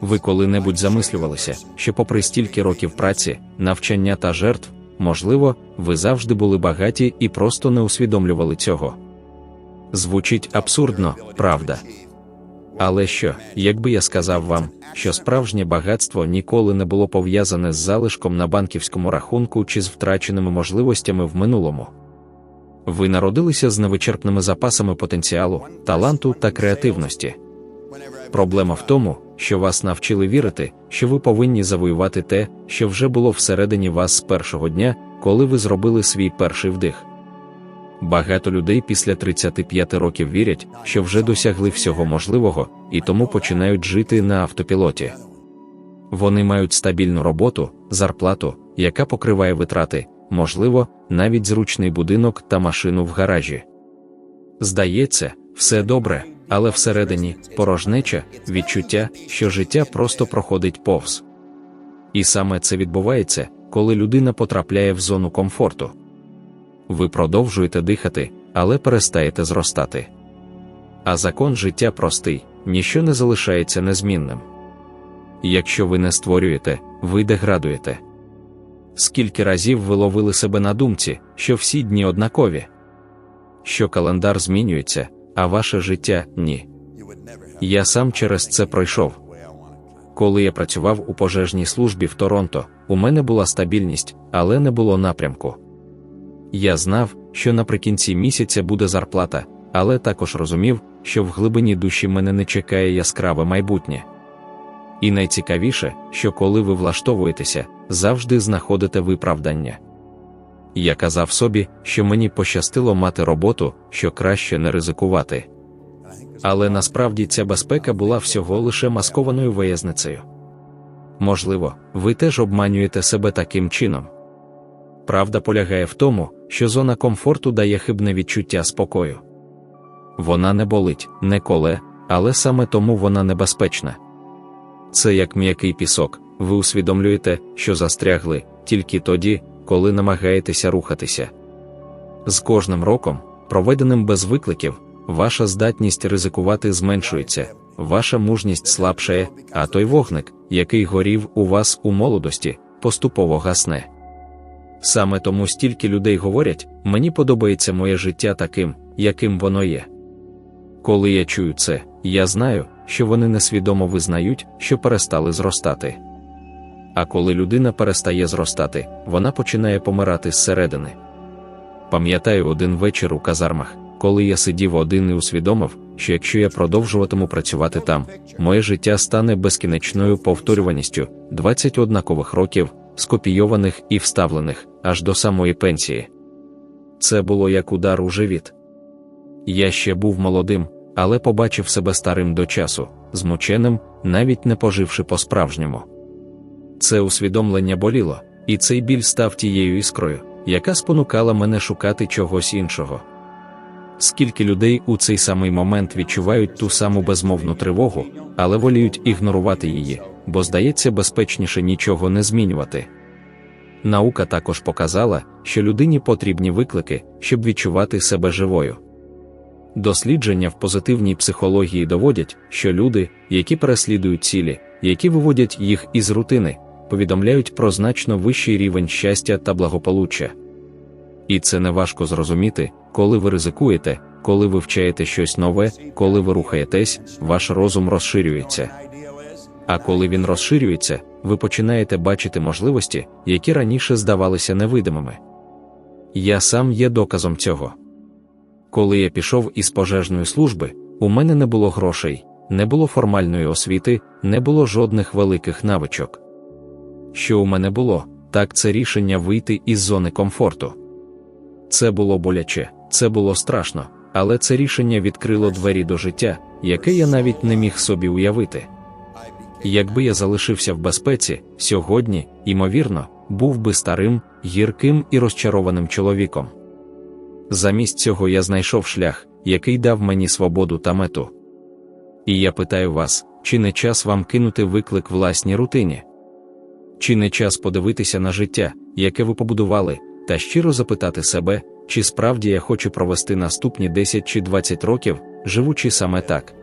Ви коли-небудь замислювалися, що попри стільки років праці, навчання та жертв, можливо, ви завжди були багаті і просто не усвідомлювали цього. Звучить абсурдно, правда. Але що, якби я сказав вам, що справжнє багатство ніколи не було пов'язане з залишком на банківському рахунку чи з втраченими можливостями в минулому? Ви народилися з невичерпними запасами потенціалу, таланту та креативності. Проблема в тому, що вас навчили вірити, що ви повинні завоювати те, що вже було всередині вас з першого дня, коли ви зробили свій перший вдих. Багато людей після 35 років вірять, що вже досягли всього можливого, і тому починають жити на автопілоті. Вони мають стабільну роботу, зарплату, яка покриває витрати, можливо, навіть зручний будинок та машину в гаражі. Здається, все добре, але всередині порожнеча, відчуття, що життя просто проходить повз. І саме це відбувається, коли людина потрапляє в зону комфорту. Ви продовжуєте дихати, але перестаєте зростати. А закон життя простий, ніщо не залишається незмінним. Якщо ви не створюєте, ви деградуєте. Скільки разів ви ловили себе на думці, що всі дні однакові, що календар змінюється, а ваше життя ні. Я сам через це пройшов. Коли я працював у пожежній службі в Торонто, у мене була стабільність, але не було напрямку. Я знав, що наприкінці місяця буде зарплата, але також розумів, що в глибині душі мене не чекає яскраве майбутнє. І найцікавіше, що коли ви влаштовуєтеся, завжди знаходите виправдання. Я казав собі, що мені пощастило мати роботу, що краще не ризикувати. Але насправді ця безпека була всього лише маскованою виязницею. Можливо, ви теж обманюєте себе таким чином. Правда полягає в тому, що зона комфорту дає хибне відчуття спокою. Вона не болить, не коле, але саме тому вона небезпечна. Це як м'який пісок, ви усвідомлюєте, що застрягли тільки тоді, коли намагаєтеся рухатися. З кожним роком, проведеним без викликів, ваша здатність ризикувати зменшується, ваша мужність слабшає, а той вогник, який горів у вас у молодості, поступово гасне. Саме тому стільки людей говорять, мені подобається моє життя таким, яким воно є. Коли я чую це, я знаю, що вони несвідомо визнають, що перестали зростати. А коли людина перестає зростати, вона починає помирати зсередини. Пам'ятаю один вечір у казармах, коли я сидів один і усвідомив, що якщо я продовжуватиму працювати там, моє життя стане безкінечною повторюваністю 20 однакових років, скопійованих і вставлених аж до самої пенсії. Це було як удар у живіт. Я ще був молодим, але побачив себе старим до часу, змученим, навіть не поживши по-справжньому. Це усвідомлення боліло, і цей біль став тією іскрою, яка спонукала мене шукати чогось іншого. Скільки людей у цей самий момент відчувають ту саму безмовну тривогу, але воліють ігнорувати її, бо здається безпечніше нічого не змінювати. Наука також показала, що людині потрібні виклики, щоб відчувати себе живою. Дослідження в позитивній психології доводять, що люди, які переслідують цілі, які виводять їх із рутини, повідомляють про значно вищий рівень щастя та благополуччя. І це не важко зрозуміти, коли ви ризикуєте, коли ви вчаєте щось нове, коли ви рухаєтесь, ваш розум розширюється. А коли він розширюється, ви починаєте бачити можливості, які раніше здавалися невидимими. Я сам є доказом цього. Коли я пішов із пожежної служби, у мене не було грошей, не було формальної освіти, не було жодних великих навичок. Що у мене було, так це рішення вийти із зони комфорту. Це було боляче, це було страшно, але це рішення відкрило двері до життя, яке я навіть не міг собі уявити. Якби я залишився в безпеці, сьогодні, ймовірно, був би старим, гірким і розчарованим чоловіком. Замість цього я знайшов шлях, який дав мені свободу та мету. І я питаю вас, чи не час вам кинути виклик власній рутині? Чи не час подивитися на життя, яке ви побудували, та щиро запитати себе, чи справді я хочу провести наступні 10 чи 20 років, живучи саме так?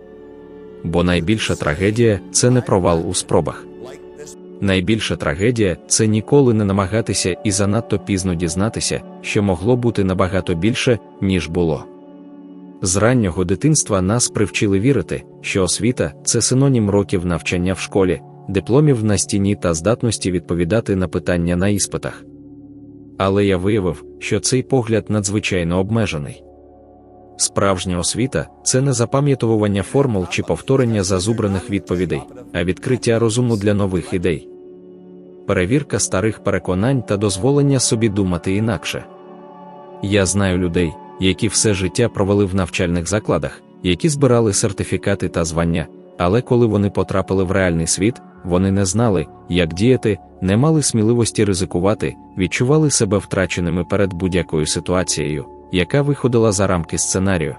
бо найбільша трагедія це не провал у спробах. Найбільша трагедія це ніколи не намагатися і занадто пізно дізнатися, що могло бути набагато більше, ніж було. З раннього дитинства нас привчили вірити, що освіта це синонім років навчання в школі, дипломів на стіні та здатності відповідати на питання на іспитах. Але я виявив, що цей погляд надзвичайно обмежений. Справжня освіта це не запам'ятовування формул чи повторення зазубраних відповідей, а відкриття розуму для нових ідей. Перевірка старих переконань та дозволення собі думати інакше. Я знаю людей, які все життя провели в навчальних закладах, які збирали сертифікати та звання, але коли вони потрапили в реальний світ, вони не знали, як діяти, не мали сміливості ризикувати, відчували себе втраченими перед будь-якою ситуацією, яка виходила за рамки сценарію.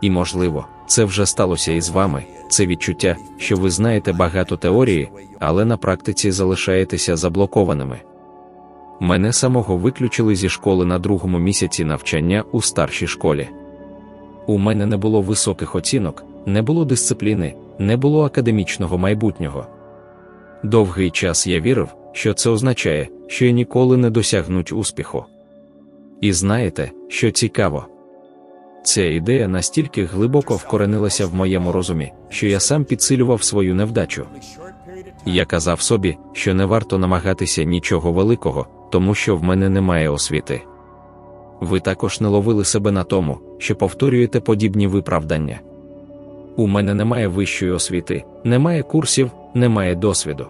І, можливо, це вже сталося із вами, це відчуття, що ви знаєте багато теорії, але на практиці залишаєтеся заблокованими. Мене самого виключили зі школи на другому місяці навчання у старшій школі. У мене не було високих оцінок, не було дисципліни, не було академічного майбутнього. Довгий час я вірив, що це означає, що я ніколи не досягнуть успіху. І знаєте, що цікаво? Ця ідея настільки глибоко вкоренилася в моєму розумі, що я сам підсилював свою невдачу. Я казав собі, що не варто намагатися нічого великого, тому що в мене немає освіти. Ви також не ловили себе на тому, що повторюєте подібні виправдання. У мене немає вищої освіти, немає курсів, немає досвіду.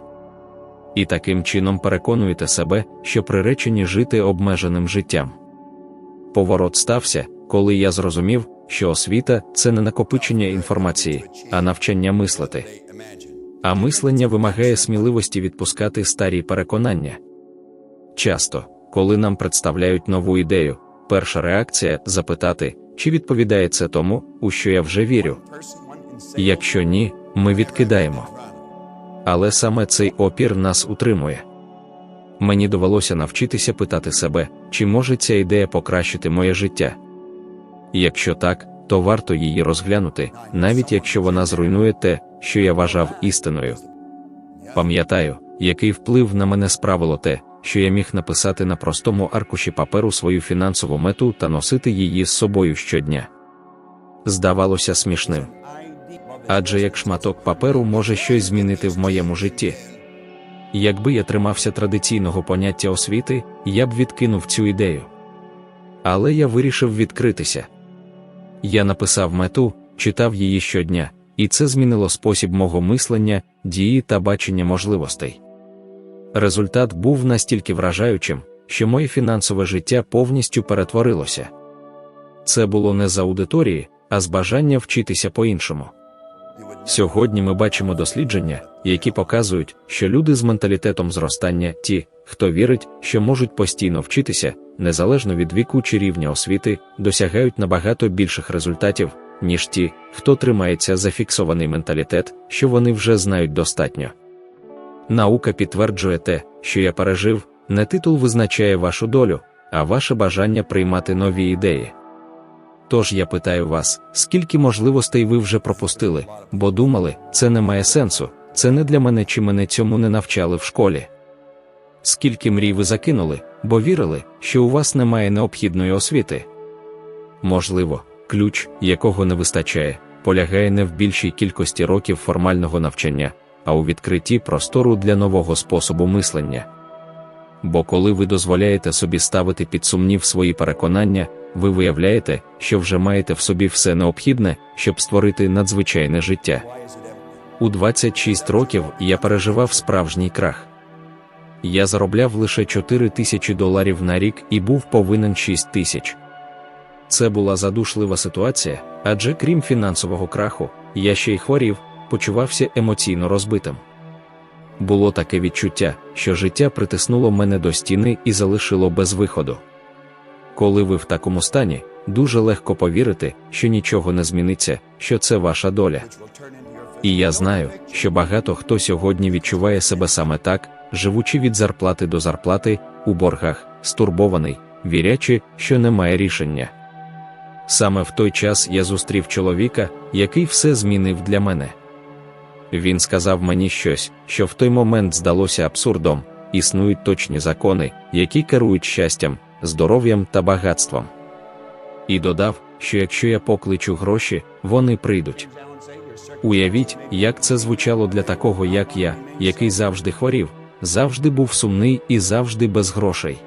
І таким чином переконуєте себе, що приречені жити обмеженим життям. Поворот стався, коли я зрозумів, що освіта це не накопичення інформації, а навчання мислити. А мислення вимагає сміливості відпускати старі переконання. Часто, коли нам представляють нову ідею, перша реакція запитати, чи відповідає це тому, у що я вже вірю. Якщо ні, ми відкидаємо. Але саме цей опір нас утримує. Мені довелося навчитися питати себе, чи може ця ідея покращити моє життя. Якщо так, то варто її розглянути, навіть якщо вона зруйнує те, що я вважав істиною. Пам'ятаю, який вплив на мене справило те, що я міг написати на простому аркуші паперу свою фінансову мету та носити її з собою щодня. Здавалося смішним. Адже як шматок паперу може щось змінити в моєму житті. Якби я тримався традиційного поняття освіти, я б відкинув цю ідею. Але я вирішив відкритися. Я написав мету, читав її щодня, і це змінило спосіб мого мислення, дії та бачення можливостей. Результат був настільки вражаючим, що моє фінансове життя повністю перетворилося. Це було не з аудиторії, а з бажання вчитися по-іншому. Сьогодні ми бачимо дослідження, які показують, що люди з менталітетом зростання, ті, хто вірить, що можуть постійно вчитися, незалежно від віку чи рівня освіти, досягають набагато більших результатів, ніж ті, хто тримається за фіксований менталітет, що вони вже знають достатньо. Наука підтверджує те, що я пережив, не титул визначає вашу долю, а ваше бажання приймати нові ідеї. Тож я питаю вас, скільки можливостей ви вже пропустили, бо думали, це не має сенсу, це не для мене чи мене цьому не навчали в школі. Скільки мрій ви закинули, бо вірили, що у вас немає необхідної освіти? Можливо, ключ, якого не вистачає, полягає не в більшій кількості років формального навчання, а у відкритті простору для нового способу мислення. Бо коли ви дозволяєте собі ставити під сумнів свої переконання, ви виявляєте, що вже маєте в собі все необхідне, щоб створити надзвичайне життя. У 26 років я переживав справжній крах. Я заробляв лише 4 тисячі доларів на рік і був повинен 6 тисяч. Це була задушлива ситуація, адже крім фінансового краху, я ще й хворів, почувався емоційно розбитим. Було таке відчуття, що життя притиснуло мене до стіни і залишило без виходу. Коли ви в такому стані, дуже легко повірити, що нічого не зміниться, що це ваша доля. І я знаю, що багато хто сьогодні відчуває себе саме так, живучи від зарплати до зарплати, у боргах, стурбований, вірячи, що немає рішення. Саме в той час я зустрів чоловіка, який все змінив для мене. Він сказав мені щось, що в той момент здалося абсурдом, існують точні закони, які керують щастям, здоров'ям та багатством. І додав, що якщо я покличу гроші, вони прийдуть. Уявіть, як це звучало для такого, як я, який завжди хворів, завжди був сумний і завжди без грошей.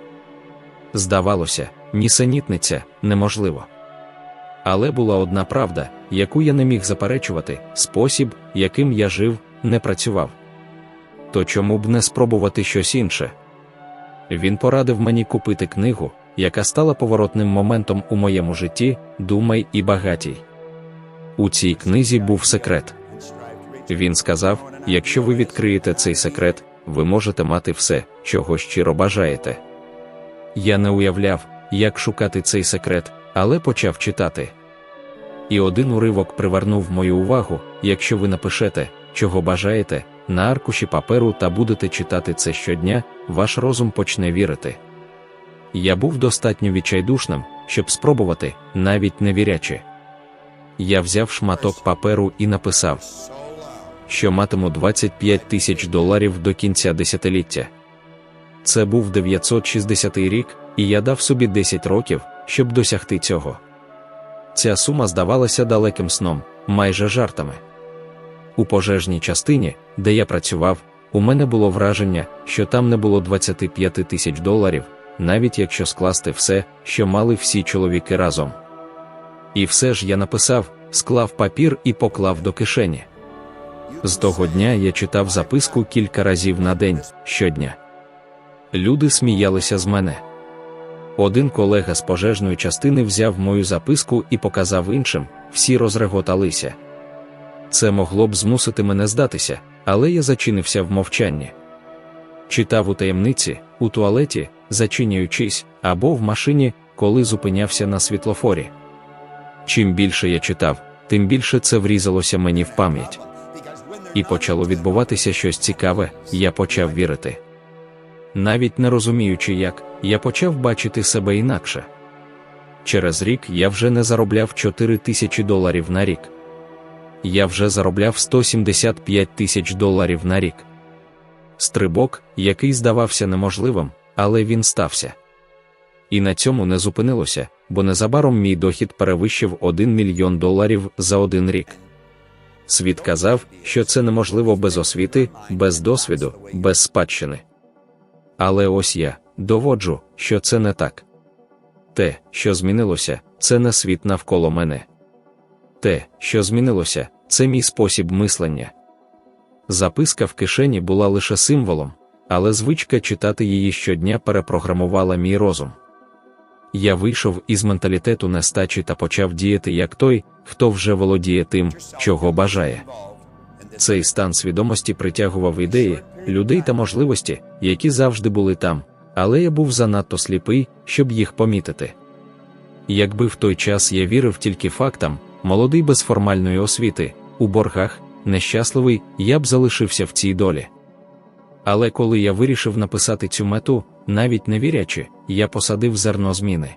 Здавалося, нісенітниця неможливо. Але була одна правда, яку я не міг заперечувати, спосіб, яким я жив, не працював. То чому б не спробувати щось інше? Він порадив мені купити книгу, яка стала поворотним моментом у моєму житті, думай і багатій. У цій книзі був секрет. Він сказав: якщо ви відкриєте цей секрет, ви можете мати все, чого щиро бажаєте. Я не уявляв, як шукати цей секрет, але почав читати. І один уривок привернув мою увагу, якщо ви напишете, чого бажаєте, на аркуші паперу та будете читати це щодня, ваш розум почне вірити. Я був достатньо відчайдушним, щоб спробувати, навіть не вірячи. Я взяв шматок паперу і написав, що матиму 25 тисяч доларів до кінця десятиліття. Це був 960 рік, і я дав собі 10 років, щоб досягти цього. Ця сума здавалася далеким сном, майже жартами. У пожежній частині, де я працював, у мене було враження, що там не було 25 тисяч доларів, навіть якщо скласти все, що мали всі чоловіки разом. І все ж я написав, склав папір і поклав до кишені. З того дня я читав записку кілька разів на день щодня. Люди сміялися з мене. Один колега з пожежної частини взяв мою записку і показав іншим, всі розреготалися. Це могло б змусити мене здатися, але я зачинився в мовчанні. Читав у таємниці, у туалеті, зачинюючись, або в машині, коли зупинявся на світлофорі. Чим більше я читав, тим більше це врізалося мені в пам'ять. І почало відбуватися щось цікаве, я почав вірити. Навіть не розуміючи, як, я почав бачити себе інакше. Через рік я вже не заробляв 4 тисячі доларів на рік. Я вже заробляв 175 тисяч доларів на рік. Стрибок, який здавався неможливим, але він стався. І на цьому не зупинилося, бо незабаром мій дохід перевищив 1 мільйон доларів за один рік. Світ казав, що це неможливо без освіти, без досвіду, без спадщини. Але ось я доводжу, що це не так. Те, що змінилося, це не світ навколо мене. Те, що змінилося, це мій спосіб мислення. Записка в кишені була лише символом, але звичка читати її щодня перепрограмувала мій розум. Я вийшов із менталітету нестачі та почав діяти як той, хто вже володіє тим, чого бажає. Цей стан свідомості притягував ідеї, людей та можливості, які завжди були там, але я був занадто сліпий, щоб їх помітити. Якби в той час я вірив тільки фактам, молодий без формальної освіти, у боргах, нещасливий, я б залишився в цій долі. Але коли я вирішив написати цю мету, навіть не вірячи, я посадив зерно зміни.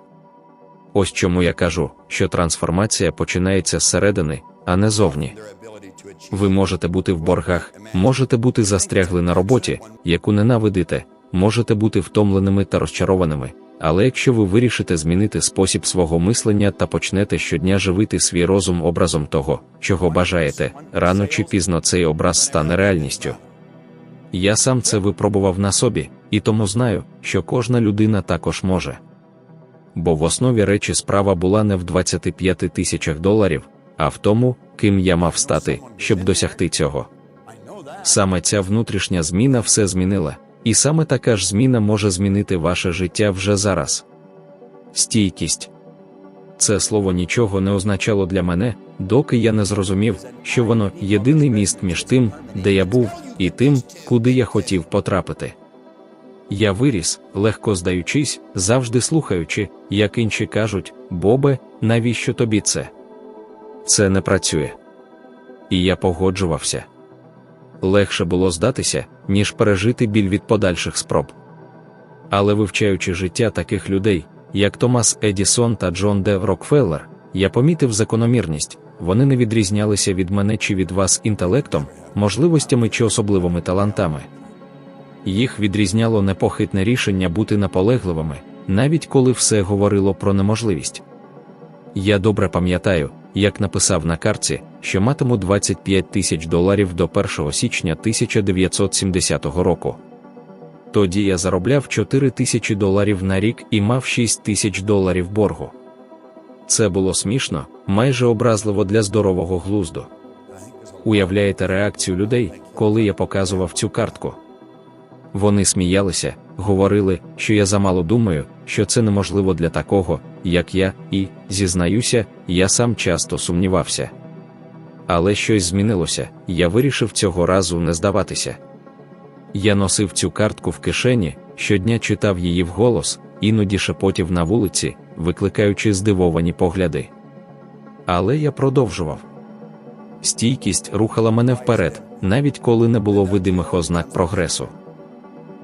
Ось чому я кажу, що трансформація починається зсередини, а не зовні. Ви можете бути в боргах, можете бути застрягли на роботі, яку ненавидите, можете бути втомленими та розчарованими. Але якщо ви вирішите змінити спосіб свого мислення та почнете щодня живити свій розум образом того, чого бажаєте, рано чи пізно цей образ стане реальністю. Я сам це випробував на собі, і тому знаю, що кожна людина також може. Бо в основі речі справа була не в 25 тисячах доларів, а в тому, ким я мав стати, щоб досягти цього. Саме ця внутрішня зміна все змінила, і саме така ж зміна може змінити ваше життя вже зараз. Стійкість це слово нічого не означало для мене, доки я не зрозумів, що воно єдиний міст між тим, де я був, і тим, куди я хотів потрапити. Я виріс, легко здаючись, завжди слухаючи, як інші кажуть, Бобе, навіщо тобі це? Це не працює. І я погоджувався. Легше було здатися, ніж пережити біль від подальших спроб. Але вивчаючи життя таких людей, як Томас Едісон та Джон Де Рокфеллер, я помітив закономірність, вони не відрізнялися від мене чи від вас інтелектом, можливостями чи особливими талантами. Їх відрізняло непохитне рішення бути наполегливими, навіть коли все говорило про неможливість. Я добре пам'ятаю, як написав на карці, що матиму 25 тисяч доларів до 1 січня 1970 року. Тоді я заробляв 4 тисячі доларів на рік і мав 6 тисяч доларів боргу. Це було смішно, майже образливо для здорового глузду. Уявляєте реакцію людей, коли я показував цю картку? Вони сміялися, говорили, що я замало думаю, що це неможливо для такого, як я, і, зізнаюся, я сам часто сумнівався. Але щось змінилося, я вирішив цього разу не здаватися. Я носив цю картку в кишені, щодня читав її вголос, іноді шепотів на вулиці, викликаючи здивовані погляди. Але я продовжував. Стійкість рухала мене вперед, навіть коли не було видимих ознак прогресу.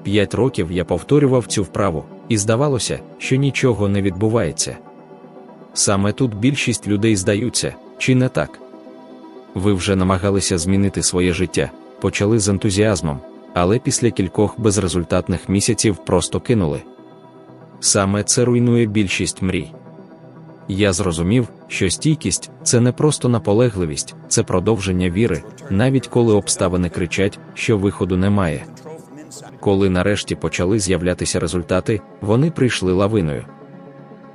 П'ять років я повторював цю вправу, і здавалося, що нічого не відбувається. Саме тут більшість людей здаються, чи не так? Ви вже намагалися змінити своє життя, почали з ентузіазмом, але після кількох безрезультатних місяців просто кинули. Саме це руйнує більшість мрій. Я зрозумів, що стійкість це не просто наполегливість, це продовження віри, навіть коли обставини кричать, що виходу немає. Коли нарешті почали з'являтися результати, вони прийшли лавиною.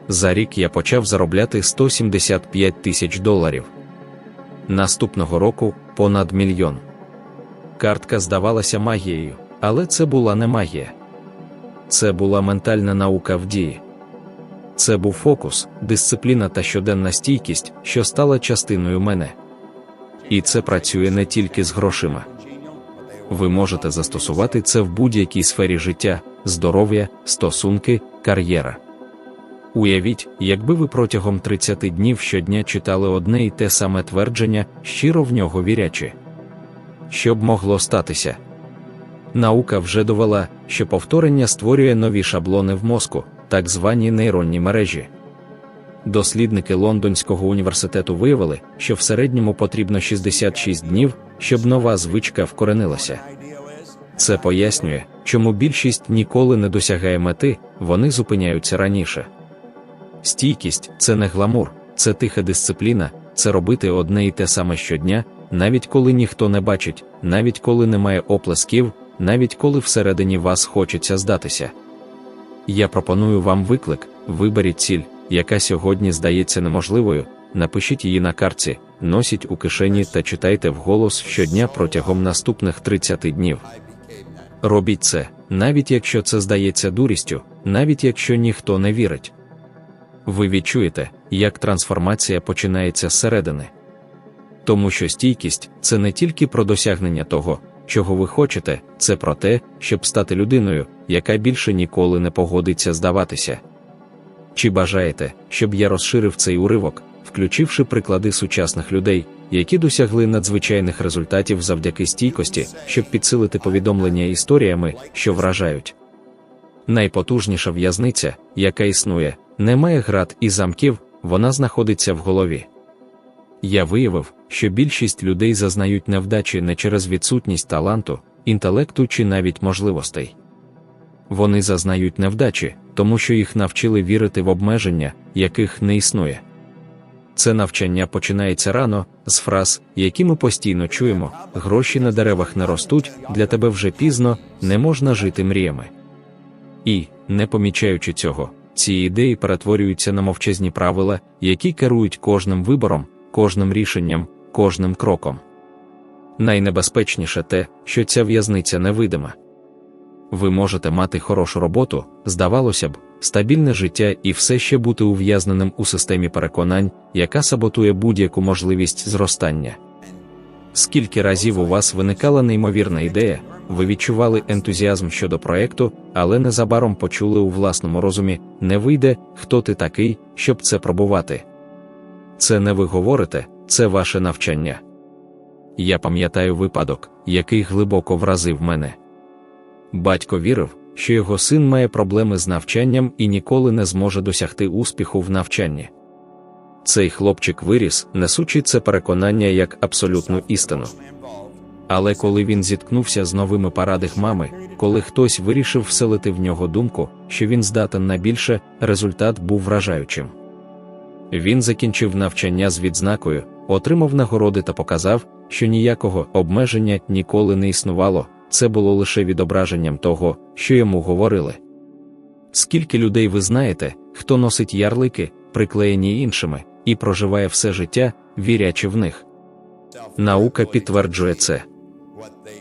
За рік я почав заробляти 175 тисяч доларів. Наступного року понад мільйон. Картка здавалася магією, але це була не магія. Це була ментальна наука в дії. Це був фокус, дисципліна та щоденна стійкість, що стала частиною мене. І це працює не тільки з грошима. Ви можете застосувати це в будь-якій сфері життя, здоров'я, стосунки, кар'єра. Уявіть, якби ви протягом 30 днів щодня читали одне і те саме твердження, щиро в нього вірячи. Що б могло статися? Наука вже довела, що повторення створює нові шаблони в мозку, так звані нейронні мережі. Дослідники Лондонського університету виявили, що в середньому потрібно 66 днів, щоб нова звичка вкоренилася. Це пояснює, чому більшість ніколи не досягає мети, вони зупиняються раніше. Стійкість це не гламур, це тиха дисципліна, це робити одне і те саме щодня, навіть коли ніхто не бачить, навіть коли немає оплесків, навіть коли всередині вас хочеться здатися. Я пропоную вам виклик, виберіть ціль, яка сьогодні здається неможливою, напишіть її на картці, носіть у кишені та читайте вголос щодня протягом наступних 30 днів. Робіть це, навіть якщо це здається дурістю, навіть якщо ніхто не вірить. Ви відчуєте, як трансформація починається зсередини. Тому що стійкість це не тільки про досягнення того, чого ви хочете, це про те, щоб стати людиною, яка більше ніколи не погодиться здаватися. Чи бажаєте, щоб я розширив цей уривок, включивши приклади сучасних людей, які досягли надзвичайних результатів завдяки стійкості, щоб підсилити повідомлення історіями, що вражають? Найпотужніша в'язниця, яка існує, не має град і замків, вона знаходиться в голові. Я виявив, що більшість людей зазнають невдачі не через відсутність таланту, інтелекту чи навіть можливостей. Вони зазнають невдачі, тому що їх навчили вірити в обмеження, яких не існує. Це навчання починається рано, з фраз, які ми постійно чуємо: гроші на деревах не ростуть, для тебе вже пізно, не можна жити мріями. І, не помічаючи цього, ці ідеї перетворюються на мовчазні правила, які керують кожним вибором, кожним рішенням, кожним кроком. Найнебезпечніше те, що ця в'язниця невидима. Ви можете мати хорошу роботу, здавалося б, стабільне життя і все ще бути ув'язненим у системі переконань, яка саботує будь-яку можливість зростання. Скільки разів у вас виникала неймовірна ідея, ви відчували ентузіазм щодо проекту, але незабаром почули у власному розумі, не вийде, хто ти такий, щоб це пробувати. Це не ви говорите, це ваше навчання. Я пам'ятаю випадок, який глибоко вразив мене. Батько вірив, що його син має проблеми з навчанням і ніколи не зможе досягти успіху в навчанні. Цей хлопчик виріс, несучи це переконання як абсолютну істину. Але коли він зіткнувся з новими парадигмами, коли хтось вирішив вселити в нього думку, що він здатен на більше, результат був вражаючим. Він закінчив навчання з відзнакою, отримав нагороди та показав, що ніякого обмеження ніколи не існувало, це було лише відображенням того, що йому говорили. Скільки людей ви знаєте, хто носить ярлики, приклеєні іншими, і проживає все життя, вірячи в них? Наука підтверджує це.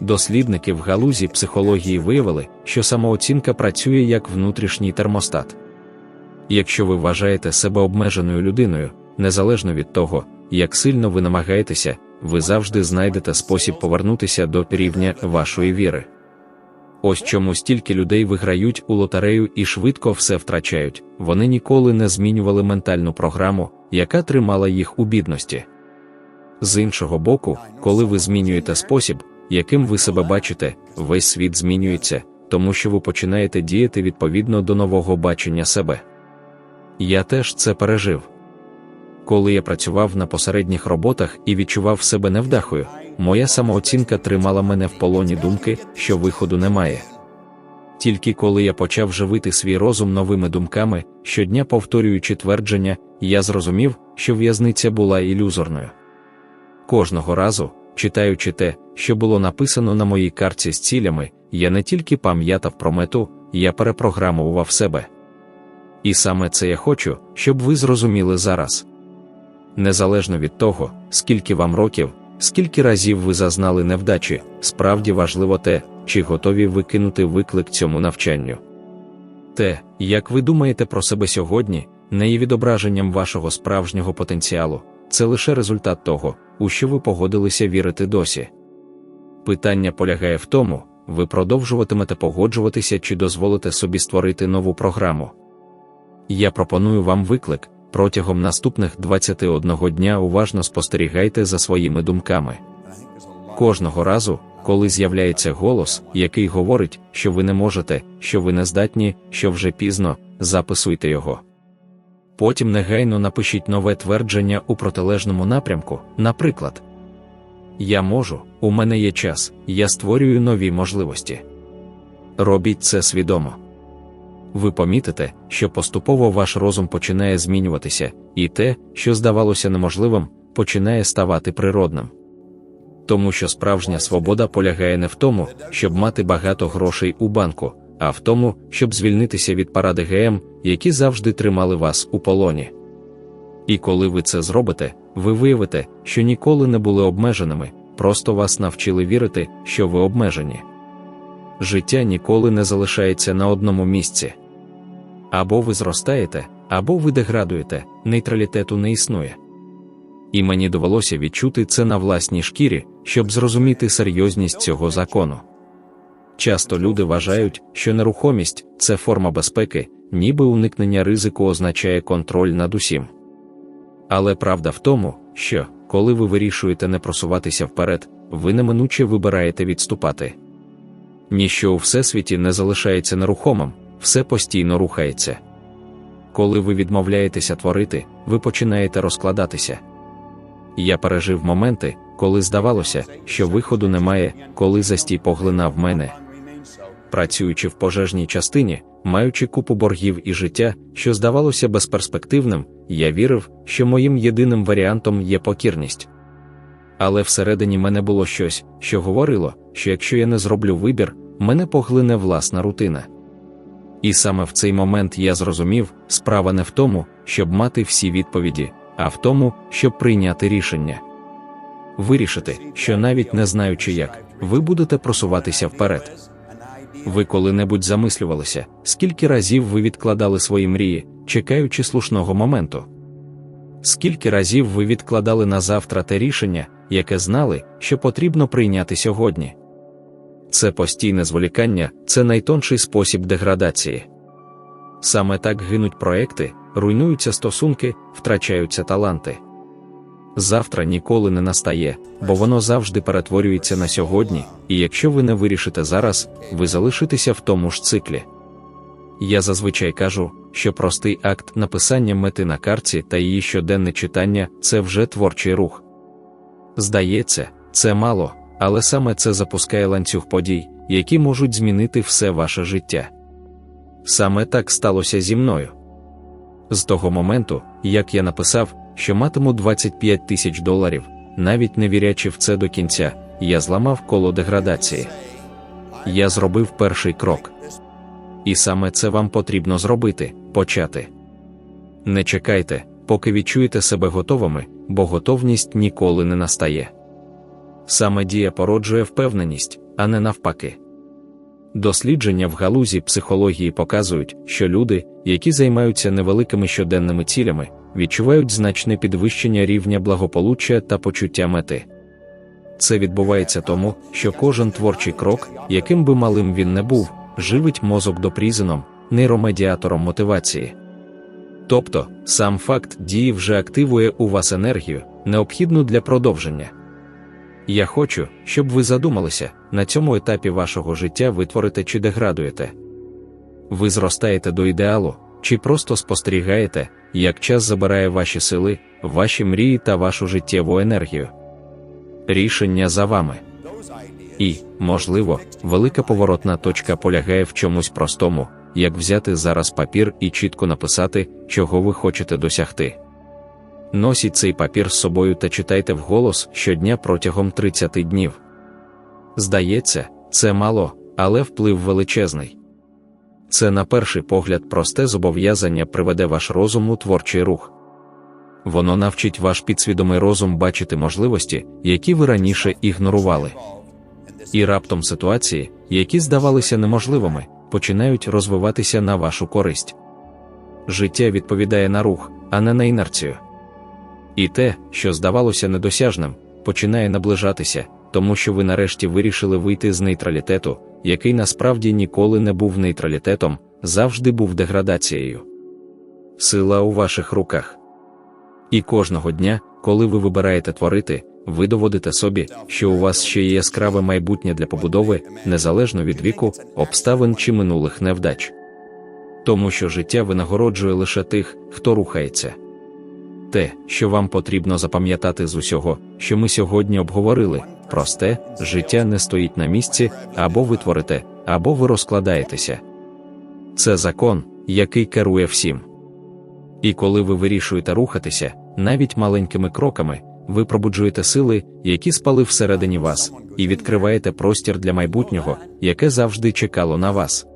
Дослідники в галузі психології виявили, що самооцінка працює як внутрішній термостат. Якщо ви вважаєте себе обмеженою людиною, незалежно від того, як сильно ви намагаєтеся, ви завжди знайдете спосіб повернутися до рівня вашої віри. Ось чому стільки людей виграють у лотерею і швидко все втрачають, вони ніколи не змінювали ментальну програму, яка тримала їх у бідності. З іншого боку, коли ви змінюєте спосіб, яким ви себе бачите, весь світ змінюється, тому що ви починаєте діяти відповідно до нового бачення себе. Я теж це пережив. Коли я працював на посередніх роботах і відчував себе невдахою, моя самооцінка тримала мене в полоні думки, що виходу немає. Тільки коли я почав живити свій розум новими думками, щодня повторюючи твердження, я зрозумів, що в'язниця була ілюзорною. Кожного разу, читаючи те, що було написано на моїй карті з цілями, я не тільки пам'ятав про мету, я перепрограмував себе. І саме це я хочу, щоб ви зрозуміли зараз. Незалежно від того, скільки вам років, скільки разів ви зазнали невдачі, справді важливо те, чи готові ви кинути виклик цьому навчанню. Те, як ви думаєте про себе сьогодні, не є відображенням вашого справжнього потенціалу, це лише результат того, у що ви погодилися вірити досі. Питання полягає в тому, ви продовжуватимете погоджуватися чи дозволите собі створити нову програму. Я пропоную вам виклик. Протягом наступних 21 дня уважно спостерігайте за своїми думками. Кожного разу, коли з'являється голос, який говорить, що ви не можете, що ви не здатні, що вже пізно, записуйте його. Потім негайно напишіть нове твердження у протилежному напрямку, наприклад, Я можу, у мене є час, я створюю нові можливості. Робіть це свідомо ви помітите, що поступово ваш розум починає змінюватися, і те, що здавалося неможливим, починає ставати природним. Тому що справжня свобода полягає не в тому, щоб мати багато грошей у банку, а в тому, щоб звільнитися від паради ГМ, які завжди тримали вас у полоні. І коли ви це зробите, ви виявите, що ніколи не були обмеженими, просто вас навчили вірити, що ви обмежені життя ніколи не залишається на одному місці. Або ви зростаєте, або ви деградуєте, нейтралітету не існує. І мені довелося відчути це на власній шкірі, щоб зрозуміти серйозність цього закону. Часто люди вважають, що нерухомість це форма безпеки, ніби уникнення ризику означає контроль над усім. Але правда в тому, що, коли ви вирішуєте не просуватися вперед, ви неминуче вибираєте відступати. Ніщо у всесвіті не залишається нерухомим, все постійно рухається. Коли ви відмовляєтеся творити, ви починаєте розкладатися. Я пережив моменти, коли здавалося, що виходу немає, коли застій поглинав мене. Працюючи в пожежній частині, маючи купу боргів і життя, що здавалося безперспективним, я вірив, що моїм єдиним варіантом є покірність. Але всередині мене було щось, що говорило, що якщо я не зроблю вибір, мене поглине власна рутина. І саме в цей момент я зрозумів, справа не в тому, щоб мати всі відповіді, а в тому, щоб прийняти рішення. Вирішити, що навіть не знаючи як, ви будете просуватися вперед. Ви коли-небудь замислювалися, скільки разів ви відкладали свої мрії, чекаючи слушного моменту. Скільки разів ви відкладали на завтра те рішення, яке знали, що потрібно прийняти сьогодні? Це постійне зволікання, це найтонший спосіб деградації. Саме так гинуть проекти, руйнуються стосунки, втрачаються таланти. Завтра ніколи не настає, бо воно завжди перетворюється на сьогодні, і якщо ви не вирішите зараз, ви залишитеся в тому ж циклі. я зазвичай кажу, що простий акт написання мети на картці та її щоденне читання це вже творчий рух. Здається, це мало, але саме це запускає ланцюг подій, які можуть змінити все ваше життя. Саме так сталося зі мною. З того моменту, як я написав, що матиму 25 тисяч доларів, навіть не вірячи в це до кінця, я зламав коло деградації. Я зробив перший крок. І саме це вам потрібно зробити почати. Не чекайте, поки відчуєте себе готовими, бо готовність ніколи не настає. Саме дія породжує впевненість, а не навпаки. Дослідження в галузі психології показують, що люди, які займаються невеликими щоденними цілями, відчувають значне підвищення рівня благополуччя та почуття мети. Це відбувається тому, що кожен творчий крок, яким би малим він не був, живить мозок допрізеном, нейромедіатором мотивації. Тобто, сам факт дії вже активує у вас енергію, необхідну для продовження. Я хочу, щоб ви задумалися, на цьому етапі вашого життя ви творите чи деградуєте. Ви зростаєте до ідеалу, чи просто спостерігаєте, як час забирає ваші сили, ваші мрії та вашу життєву енергію. Рішення за вами. І, можливо, велика поворотна точка полягає в чомусь простому, як взяти зараз папір і чітко написати, чого ви хочете досягти. Носіть цей папір з собою та читайте вголос щодня протягом 30 днів. Здається, це мало, але вплив величезний. Це, на перший погляд, просте зобов'язання приведе ваш розум у творчий рух. Воно навчить ваш підсвідомий розум бачити можливості, які ви раніше ігнорували. І раптом ситуації, які здавалися неможливими, починають розвиватися на вашу користь. Життя відповідає на рух, а не на інерцію. І те, що здавалося недосяжним, починає наближатися, тому що ви нарешті вирішили вийти з нейтралітету, який насправді ніколи не був нейтралітетом, завжди був деградацією. Сила у ваших руках. І кожного дня, коли ви вибираєте творити, ви доводите собі, що у вас ще є яскраве майбутнє для побудови, незалежно від віку, обставин чи минулих невдач. Тому що життя винагороджує лише тих, хто рухається. Те, що вам потрібно запам'ятати з усього, що ми сьогодні обговорили, просте, життя не стоїть на місці, або ви творите, або ви розкладаєтеся. Це закон, який керує всім. І коли ви вирішуєте рухатися, навіть маленькими кроками, ви пробуджуєте сили, які спали всередині вас, і відкриваєте простір для майбутнього, яке завжди чекало на вас.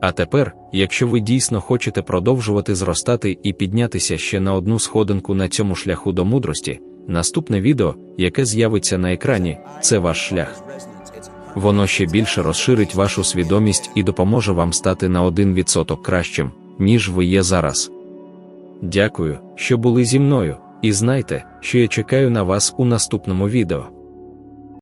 А тепер, якщо ви дійсно хочете продовжувати зростати і піднятися ще на одну сходинку на цьому шляху до мудрості, наступне відео, яке з'явиться на екрані, це ваш шлях. Воно ще більше розширить вашу свідомість і допоможе вам стати на 1% кращим, ніж ви є зараз. Дякую, що були зі мною, і знайте, що я чекаю на вас у наступному відео.